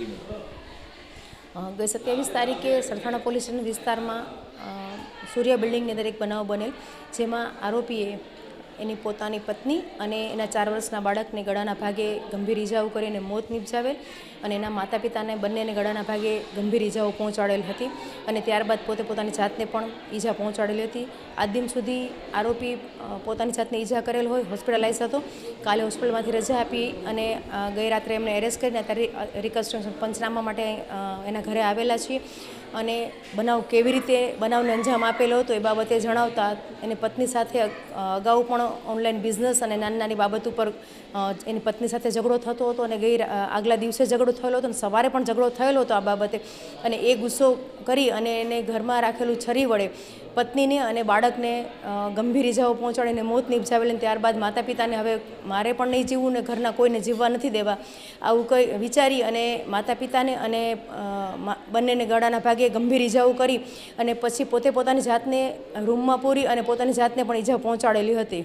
ગઈ સત્યાવીસ તારીખે સરથાણા પોલીસ સ્ટેશન વિસ્તારમાં સૂર્ય બિલ્ડિંગની અંદર એક બનાવ બનેલ, જેમાં આરોપીએ એની પોતાની પત્ની અને એના ચાર વર્ષના બાળકને ગળાના ભાગે ગંભીર ઇજાઓ કરીને મોત નિપજાવેલ અને એના માતા પિતાને બંનેને ગળાના ભાગે ગંભીર ઇજાઓ પહોંચાડેલ હતી અને ત્યારબાદ પોતે પોતાની જાતને પણ ઈજા પહોંચાડેલી હતી. આજ દિન સુધી આરોપી પોતાની જાતને ઈજા કરેલ હોય, હોસ્પિટલાઇઝ હતો. કાલે હોસ્પિટલમાંથી રજા આપી અને ગઈ રાત્રે એમને એરેસ્ટ કરીને અત્યારે રિકન્સ્ટ્રક્શન પંચનામા માટે એના ઘરે આવેલા છીએ. અને બનાવ કેવી રીતે બનાવને અંજામ આપેલો હતો એ બાબતે જણાવતા એની પત્ની સાથે અગાઉ પણ ઓનલાઈન બિઝનેસ અને નાની નાની બાબત ઉપર એની પત્ની સાથે ઝઘડો થતો હતો અને ગઈ આગલા દિવસે ઝઘડો થયેલો હતો અને સવારે પણ ઝઘડો થયેલો હતો આ બાબતે અને એ ગુસ્સો કરી અને એને ઘરમાં રાખેલું છરી વડે પત્નીને અને બાળકને ગંભીર ઇજાઓ પહોંચાડીને મોત નિપજાવેલી ત્યારબાદ માતા પિતાને હવે મારે પણ નહીં જીવવું ને ઘરના કોઈને જીવવા નથી દેવા આવું કંઈ વિચારી અને માતા પિતાને અને બંનેને ગળાના ભાગે ગંભીર ઇજાઓ કરી અને પછી પોતે પોતાની જાતને રૂમમાં પૂરી અને પોતાની જાતને પણ ઇજા પહોંચાડેલી હતી.